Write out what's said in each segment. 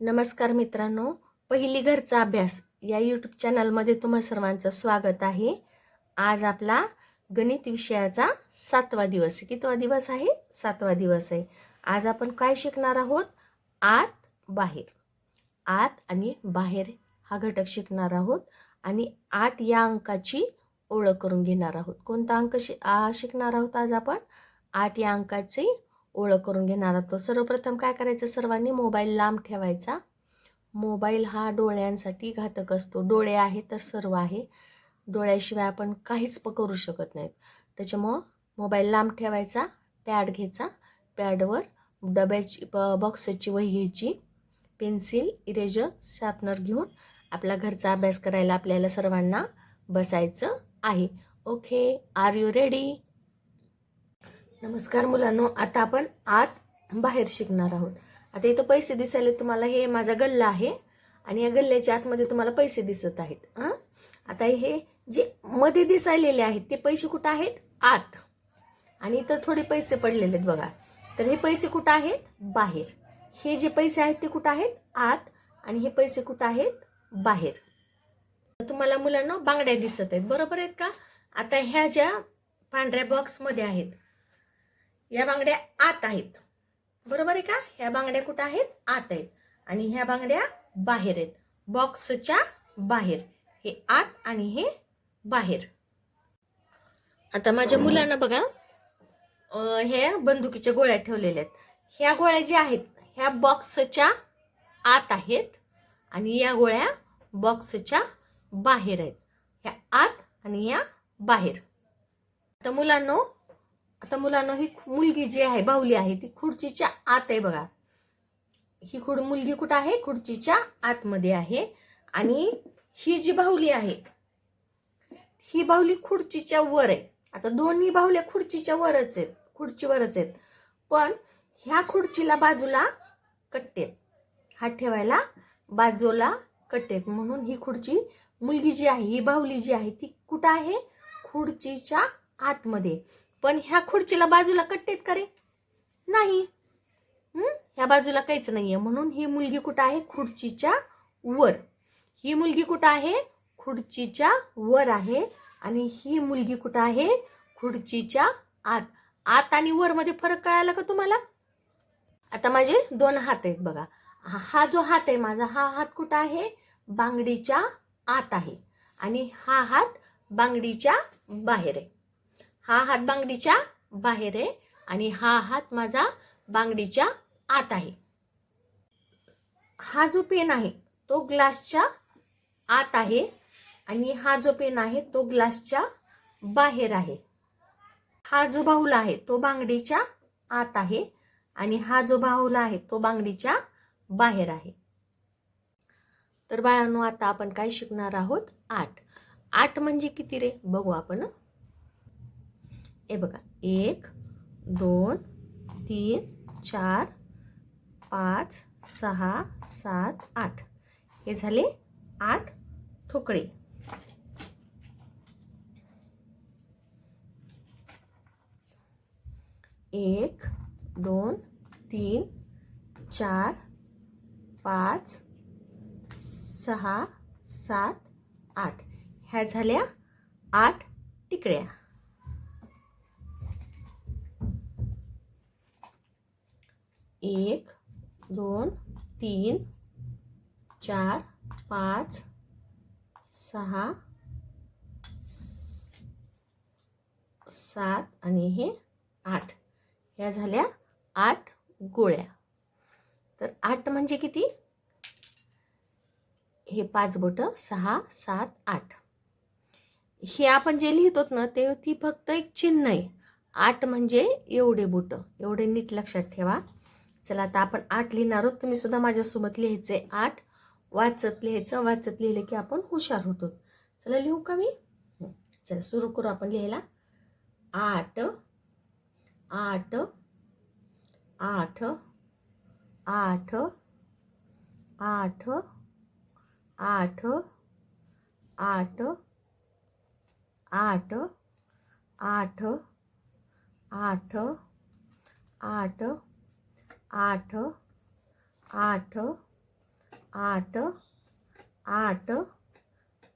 नमस्कार मित्रांनो पहिली घरचा अभ्यास या यूट्यूब चॅनलमध्ये तुम्हा सर्वांचं स्वागत आहे. आज आपला गणित विषयाचा सातवा दिवस कितवा दिवस आहे? सातवा दिवस आहे. आज आपण काय शिकणार आहोत? आत बाहेर. आत आणि बाहेर हा घटक शिकणार आहोत आणि आठ या अंकाची ओळख करून घेणार आहोत. कोणता अंक शि शिकणार आहोत आज आपण? आठ या अंकाची ओळख करून घेणार आहोत. सर्वप्रथम काय करायचं? सर्वांनी मोबाईल लांब ठेवायचा. मोबाईल हा डोळ्यांसाठी घातक असतो. डोळे आहे तर सर्व आहे. डोळ्याशिवाय आपण काहीच प करू शकत नाहीत. त्याच्यामुळं मोबाईल लांब ठेवायचा पॅड घ्यायचा. पॅडवर डब्याची ब बॉक्सची वही घ्यायची. पेन्सिल इरेजर शार्पनर घेऊन आपला घरचा अभ्यास करायला आपल्याला सर्वांना बसायचं आहे. ओके आर यू रेडी नमस्कार मुलांनो आता आपण आत बाहेर शिकणार आहोत. आता इथं पैसे दिसायले तुम्हाला हे माझा गल्ला आहे आणि या गल्ल्याच्या आतमध्ये तुम्हाला पैसे दिसत आहेत हां? आता हे जे मध्ये दिसायलेले आहेत ते पैसे कुठं आहेत? आत. आणि इथं थोडे पैसे पडलेले आहेत बघा. तर हे पैसे कुठं आहेत? बाहेर. हे जे पैसे आहेत ते कुठं आहेत? आत. आणि हे पैसे कुठं आहेत? बाहेर. तुम्हाला मुलांना बांगड्या दिसत आहेत. बरोबर आहेत का? आता ह्या ज्या पांढऱ्या बॉक्समध्ये आहेत या बांगड्या आत आहेत. बरोबर आहे का? ह्या बांगड्या कुठं आहेत? आत आहेत. आणि ह्या बांगड्या बाहेर आहेत. बॉक्सच्या बाहेर. हे आत आणि हे बाहेर. आता माझ्या मुलांना बघा. ह्या बंदुकीच्या गोळ्या ठेवलेल्या आहेत. ह्या गोळ्या ज्या आहेत ह्या बॉक्सच्या आत आहेत आणि या गोळ्या बॉक्सच्या बाहेर आहेत. ह्या आत आणि ह्या बाहेर. तर मुलांनो आता मुलांना ही मुलगी जी आहे बाहुली आहे ती खुर्चीच्या आत आहे बघा. ही खुड मुलगी कुठं आहे? खुर्चीच्या आतमध्ये आहे. आणि ही जी बाहुली आहे ही बाहुली खुर्चीच्या वर आहे. आता दोन्ही बाहुल्या खुर्चीच्या वरच आहेत खुर्चीवरच आहेत. पण ह्या खुर्चीला बाजूला कट्टे आहेत. हात ठेवायला बाजूला कट्टे आहेत. म्हणून ही खुर्ची मुलगी जी आहे ही बाहुली जी आहे ती कुठं आहे? खुर्चीच्या आतमध्ये पण ह्या खुर्चीला बाजूला कट्टेत का रे? नाही. ह्या बाजूला काहीच नाहीये. म्हणून ही मुलगी कुठं आहे? खुर्चीच्या वर. ही मुलगी कुठं आहे? खुर्चीच्या वर आहे. आणि ही मुलगी कुठं आहे? खुर्चीच्या आत. आत आणि वर मध्ये फरक कळाला का तुम्हाला? आता माझे दोन हात आहेत बघा. हा जो हात आहे माझा हा हात कुठं आहे? बांगडीच्या आत आहे. आणि हा हात बांगडीच्या बाहेर आहे. हा हात बांगडीच्या बाहेर आहे आणि हा हात माझा बांगडीच्या आत आहे. हा जो पेन आहे तो ग्लासच्या आत आहे आणि हा जो पेन आहे तो ग्लासच्या बाहेर आहे. हा जो बाहुला आहे तो बांगडीच्या आत आहे आणि हा जो बाहुला आहे तो बांगडीच्या बाहेर आहे. तर बाळांनो आता आपण काय शिकणार आहोत? आठ. आठ म्हणजे किती रे? बघू आपण. हे बघा एक दोन तीन चार पाच सहा सात आठ. हे झाले आठ ठोकळे. एक दोन तीन चार पाच सहा सात आठ. ह्या झाल्या आठ टिकड्या. एक दोन तीन चार पाच सहा सात आणि हे आठ. ह्या झाल्या आठ गोळ्या. तर आठ म्हणजे किती? हे पाच बोटं सहा सात आठ. हे आपण जे लिहितोत ना ते ती फक्त एक चिन्ह आहे. आठ म्हणजे एवढे बोटं. एवढे नीट लक्षात ठेवा. चला आता आपण आठ लिहिणार आहोत तुम्ही सुद्धा माझ्यासोबत लिहायचंय आठ वाचत लिहायचं वाचत लिहिलं की आपण हुशार होतो चला लिहू का मी चला सुरू करू आपण लिहायला आठ आठ आठ आठ आठ आठ आठ आठ आठ आठ आठ आठ आठ आठ आठ आठ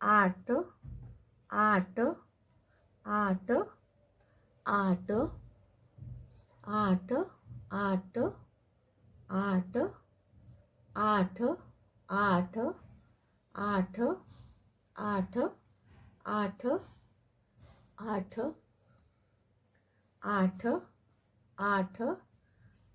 आठ आठ आठ आठ आठ आठ आठ आठ आठ आठ आठ आठ आठ आठ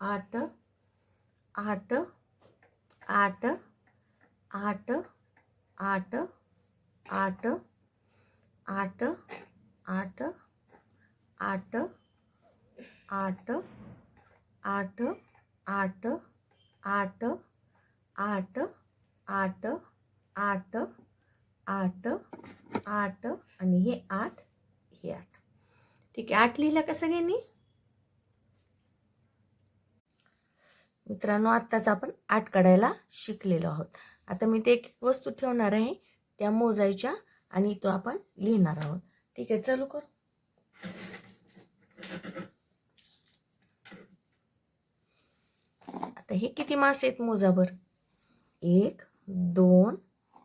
आठ आठ आठ आठ आठ आठ आठ आठ आठ आठ आठ आठ आठ आठ आठ आठ आठ आठ आणि हे आठ हे आठ ठीक आहे आठ लिहिलं का सगळ्यांनी मित्रांनो आत्ताच आपण आठ काढायला शिकलेलो आहोत. आता मी ते एक एक वस्तू ठेवणार आहे त्या मोजायच्या आणि तो आपण लिहिणार आहोत. ठीक आहे चालू कर. आता हे किती मासे आहेत मोजाबर एक दोन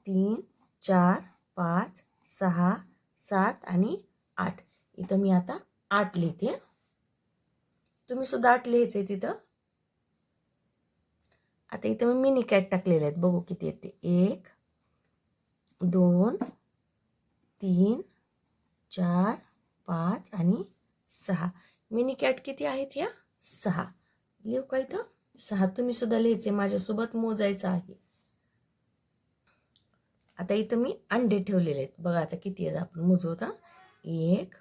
तीन चार पाच सहा सात आणि आठ. इथं मी आता आठ लिहिते. तुम्ही सुद्धा आठ लिहायचे तिथं. आता इथं मी मिनी कॅट टाकलेले आहेत. बघू किती येते एक दोन तीन चार पाच आणि सहा. मिनी कॅट किती आहेत या? सहा. लिहू का इथं? सहा. तुम्ही सुद्धा लिहायचे. माझ्यासोबत मोजायचं आहे. आता इथं मी अंडे ठेवलेले आहेत. बघा आता किती आहेत. आपण मोजू होता एक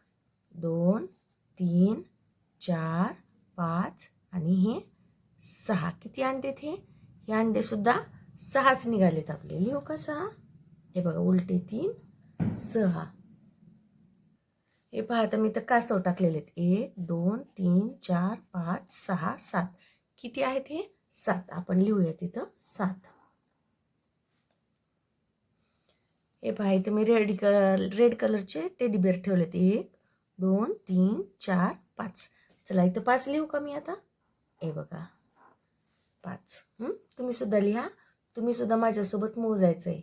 दोन तीन चार पाच आणि हे सहा. किती अंडे आहेत हे? हे अंडेसुद्धा सहाच निघालेत आपले. लिहू का सहा? हे बघा उलटे तीन सहा. हे पहा आता मी तर कासव टाकलेले आहेत. एक दोन तीन चार पाच सहा सात. किती आहेत हे? सात. आपण लिहूया तिथं सात. हे पहा इथं मी रेड कलर रेड कलरचे टेडीबेअर ठेवलेत. एक दोन तीन चार पाच. चला इथं पाच लिहू का मी आता? हे बघा. पाच. तुम्ही सुद्धा लिहा. तुम्ही सुद्धा माझ्यासोबत मोजायचं आहे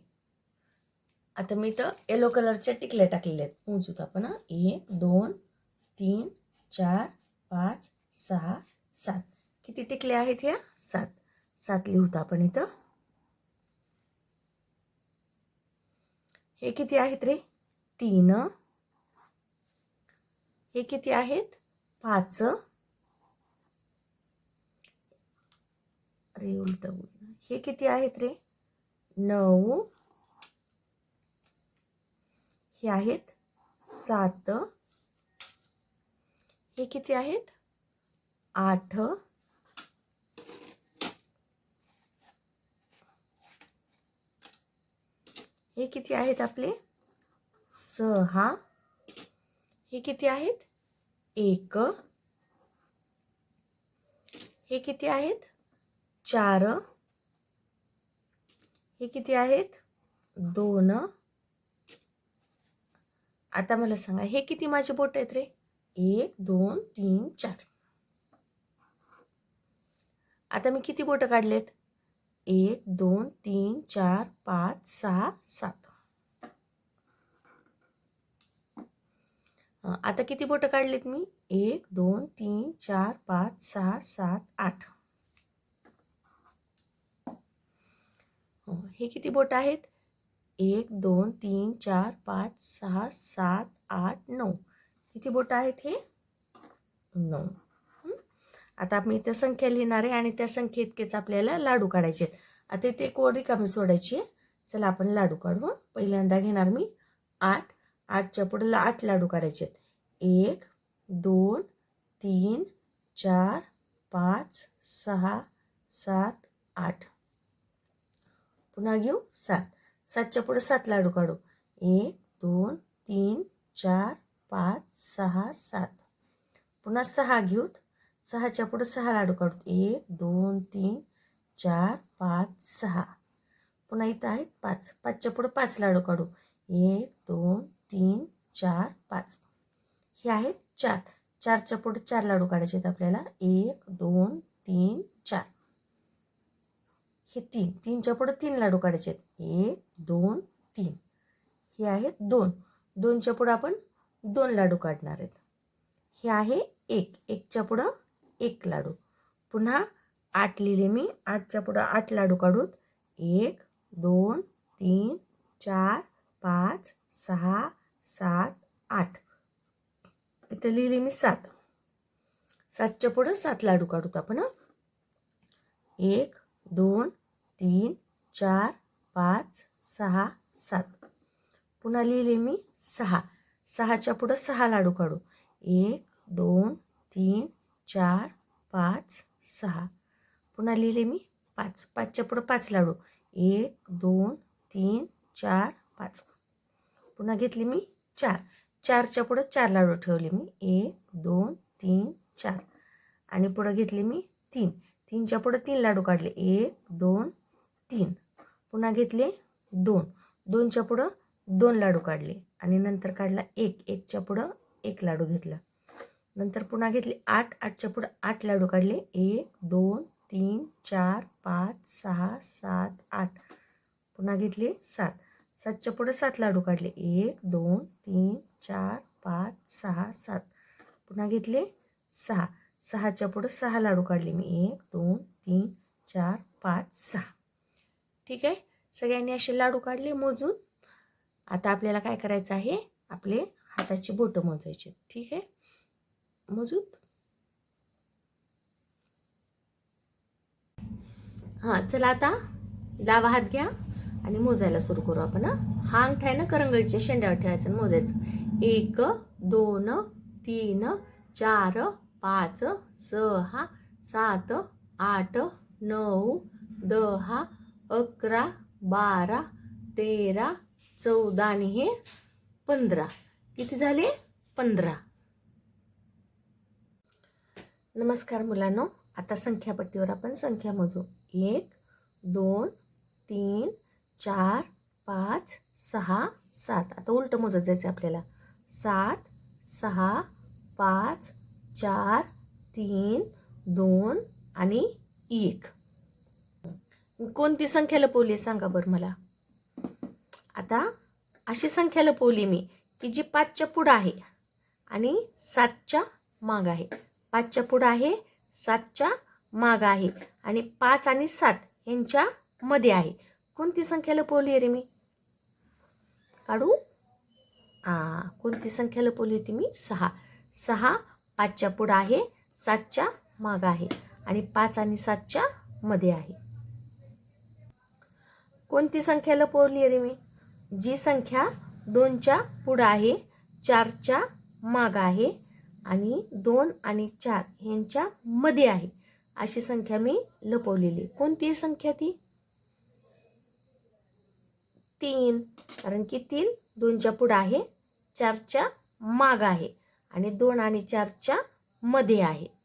आता मी इथं येलो कलरच्या टिकल्या टाकलेल्या आहेत. मोजूत आपण एक दोन तीन चार पाच सहा सात. किती टिकल्या आहेत ह्या? सात. सात लिहूत आपण इथं. हे किती आहेत रे? तीन. हे किती आहेत? पाच. अरे उलट हे किती आहेत रे? नऊ. हे आहेत सात. हे किती आहेत? आठ. हे किती आहेत आपले? सहा. हे किती आहेत? एक. हे किती आहेत? चार. हे किती आहेत? दोन. आता मला सांगा हे किती माझे बोट आहेत रे? एक दोन तीन चार. आता मी किती बोटं काढलेत? एक दोन तीन चार पाच सहा सात. आता किती बोटं काढलेत मी? एक दोन तीन चार पाच सहा सात आठ. हे किती बोट आहेत? एक दोन तीन चार पाच सहा सात आठ नऊ. किती बोट आहेत हे? नऊ. आता आपण इथं संख्या लिहिणार आहे आणि त्या संख्ये इतकेच आपल्याला लाडू काढायचे आहेत. आता इथे कोरी ओळ रिकामी सोडायची आहे. चला आपण लाडू काढू हं. पहिल्यांदा घेणार मी आठ. आठच्या पुढे आठ लाडू काढायचे आहेत. एक दोन तीन चार पाच सहा सात आठ. पुन्हा घेऊ सात. सातच्या पुढे सात लाडू काढू. एक दोन तीन चार पाच सहा सात. पुन्हा सहा घेऊत. सहाच्या पुढे सहा लाडू काढू. एक दोन तीन चार पाच सहा. पुन्हा इथं आहेत पाच. पाचच्या पुढे पाच लाडू काढू. एक दोन तीन चार पाच. हे आहेत चार. चारच्या पुढे चार लाडू काढायचे आहेत आपल्याला. एक दोन तीन चार. हे तीन तीनच्या पुढे तीन लाडू काढायचे आहेत. एक दोन तीन. हे आहेत दोन. दोनच्या पुढं आपण दोन लाडू काढणार आहेत. हे आहे एक. एकच्या पुढं एक लाडू. पुन्हा आठ लिहिले मी. आठच्या पुढं आठ लाडू काढूत एक दोन तीन चार पाच सहा सात आठ. इथं लिहिले मी सात. सातच्या पुढं सात लाडू काढूत आपण एक दोन तीन चार पाच सहा सात. पुन्हा लिहिले मी सहा. सहाच्या पुढं सहा लाडू काढू. एक दोन तीन चार पाच सहा. पुन्हा लिहिले मी पाच. पाचच्या पुढं पाच लाडू. एक दोन तीन चार पाच. पुन्हा घेतली मी चार. चारच्या पुढं चार लाडू ठेवले मी. एक दोन तीन चार. आणि पुढं घेतले मी तीन. तीनच्या पुढं तीन लाडू काढले. एक दोन तीन. पुन्हा घेतले दोन. दोनच्या पुढं दोन लाडू काढले. आणि नंतर काढला एक. एकच्या पुढं एक लाडू घेतला. नंतर पुन्हा घेतले आठ. आठच्या पुढं आठ लाडू काढले. एक दोन तीन चार पाच सहा सात आठ. पुन्हा घेतले सात. सातच्या पुढं सात लाडू काढले. एक दोन तीन चार पाच सहा सात. पुन्हा घेतले सहा. सहाच्या पुढं सहा लाडू काढले मी. एक दोन तीन चार पाच सहा. ठीक आहे? सगळ्यांनी असे लाडू काढले मोजून. आता आपल्याला काय करायचं आहे? आपले हाताची बोटं मोजायचे ठीक आहे? मोजूत. हां चला आता डावा हात घ्या आणि मोजायला सुरू करू आपण हा अंगठा आहे ना करंगळीच्या शेंड्यावर ठेवायचं आणि मोजायचं. एक दोन तीन चार पाच सहा सात आठ नऊ दहा अकरा बारा तेरा चौदा आणि हे पंधरा. किती झाले? पंधरा. नमस्कार मुलांनो. आता संख्यापट्टीवर आपण संख्या मोजू. एक दोन तीन चार पाच सहा सात. आता उलटं मोजत जायचं आपल्याला. सात सहा पाच चार तीन दोन आणि एक. कोणती संख्या लपवली आहे सांगा बरं मला. आता अशी संख्या लपवली मी की जी पाचच्या पुढं आहे आणि सातच्या माग आहे. पाचच्या पुढं आहे सातच्या माग आहे आणि पाच आणि सात यांच्या मध्ये आहे. कोणती संख्या लपवली आहे रे मी? काढू? आ कोणती संख्या लपवली होती मी? सहा. सहा पाचच्या पुढं आहे सातच्या माग आहे आणि पाच आणि सातच्या मध्ये आहे. कोणती संख्या लपवली आहे रे मी? जी संख्या दोनच्या पुढं आहे चारच्या माग आहे आणि दोन आणि चार यांच्या मध्ये आहे. अशी संख्या मी लपवलेली. कोणती संख्या ती? तीन. कारण की तीन दोनच्या पुढं आहे चारच्या माग आहे आणि दोन आणि चारच्या मध्ये आहे.